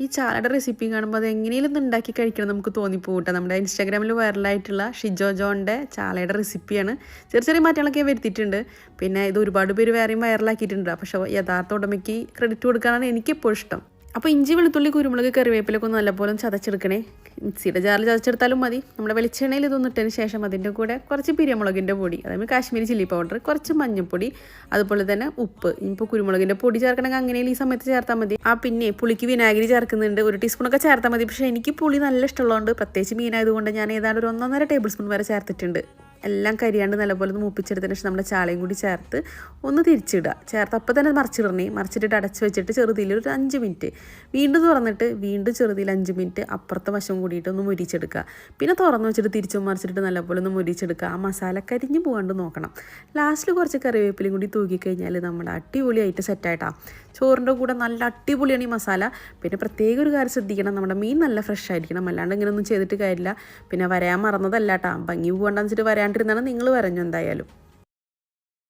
ഈ ചാലയുടെ റെസിപ്പി കാണുമ്പോൾ അത് എങ്ങനെയും ഉണ്ടാക്കി കഴിക്കണം നമുക്ക് തോന്നിപ്പോ കേട്ടോ. നമ്മുടെ ഇൻസ്റ്റാഗ്രാമിൽ വൈറലായിട്ടുള്ള ഷിജോ ജോണിന്റെ ചാലയുടെ റെസിപ്പിയാണ് ചെറിയ ചെറിയ മാറ്റങ്ങളൊക്കെ വരുത്തിയിട്ടുണ്ട്. പിന്നെ ഇത് ഒരുപാട് പേര് വേറെയും വൈറലാക്കിയിട്ടുണ്ട് പക്ഷേ യഥാർത്ഥ ഉടമയ്ക്ക് ക്രെഡിറ്റ് കൊടുക്കാനാണ് എനിക്കെപ്പോഴും ഇഷ്ടം. അപ്പോൾ ഇഞ്ചി വെളുത്തുള്ളി കുരുമുളക് കറിവേപ്പിലൊക്കെ ഒന്ന് നല്ലപോലെ ചതച്ചെടുക്കണേ. മിക്സിയുടെ ജാറിൽ ചതച്ചെടുത്താലും മതി. നമ്മുടെ വെളിച്ചെണ്ണയിൽ ഇതൊന്ന് ഇട്ടതിന് ശേഷം അതിന്റെ കൂടെ കുറച്ച് പിരിയമുളകിന്റെ പൊടി അതായത് കാശ്മീരി ചില്ലി പൗഡർ കുറച്ച് മഞ്ഞൾപ്പൊടി അതുപോലെ തന്നെ ഉപ്പ്. ഇപ്പോൾ കുരുമുളകിന്റെ പൊടി ചേർക്കണമെങ്കിൽ അങ്ങനെയും ഈ സമയത്ത് ചേർത്താൽ മതി. ആ പിന്നെ പുളിക്ക് വിനാഗിരി ചേർക്കുന്നുണ്ട്. ഒരു ടീസ്പൂണൊക്കെ ചേർത്താൽ മതി. പക്ഷേ എനിക്ക് പുളി നല്ല ഇഷ്ടമുള്ളതുകൊണ്ട് പ്രത്യേകിച്ച് മീനായതുകൊണ്ട് ഞാൻ ഏതാണ്ട് ഒരു ഒന്നൊന്നര ടേബിൾ സ്പൂൺ വരെ ചേർത്തിട്ടുണ്ട്. എല്ലാം കരിയാണ്ട് നല്ലപോലെ മൂപ്പിച്ചെടുത്തതിന് ശേഷം നമ്മുടെ ചാളയും കൂടി ചേർത്ത് ഒന്ന് തിരിച്ചിടുക. ചേർത്ത് അപ്പോൾ തന്നെ മറിച്ചിടണേ. മറിച്ചിട്ടിട്ട് അടച്ച് വെച്ചിട്ട് ചെറുതിൽ ഒരു അഞ്ച് മിനിറ്റ്. വീണ്ടും തുറന്നിട്ട് വീണ്ടും ചെറുതിൽ അഞ്ച് മിനിറ്റ് അപ്പുറത്തെ വശം കൂടിയിട്ട് ഒന്ന് മുരിച്ചെടുക്കുക. പിന്നെ തുറന്ന് വെച്ചിട്ട് തിരിച്ചും മറിച്ചിട്ട് നല്ലപോലെ ഒന്ന് മുരിച്ചെടുക്കുക. ആ മസാല കരിഞ്ഞ് പോകാണ്ട് നോക്കണം. ലാസ്റ്റിൽ കുറച്ച് കറിവേപ്പിലും കൂടി തൂക്കിക്കഴിഞ്ഞാൽ നമ്മുടെ അടിപൊളിയായിട്ട് സെറ്റായിട്ടാണ് ചോറിന്റെ കൂടെ നല്ല അടിപൊളിയാണ് ഈ മസാല. പിന്നെ പ്രത്യേക ഒരു കാര്യം ശ്രദ്ധിക്കണം. നമ്മുടെ മീൻ നല്ല ഫ്രഷ് ആയിരിക്കണം. അല്ലാണ്ട് ഇങ്ങനെയൊന്നും ചെയ്തിട്ട് കാര്യമില്ല. പിന്നെ വരാൻ മറന്നതല്ല കേട്ടോ ഭംഗി പോകണ്ടെന്ന് വെച്ചിട്ട് വരാണ്ടിരുന്നാണ് നിങ്ങൾ പറഞ്ഞു എന്തായാലും.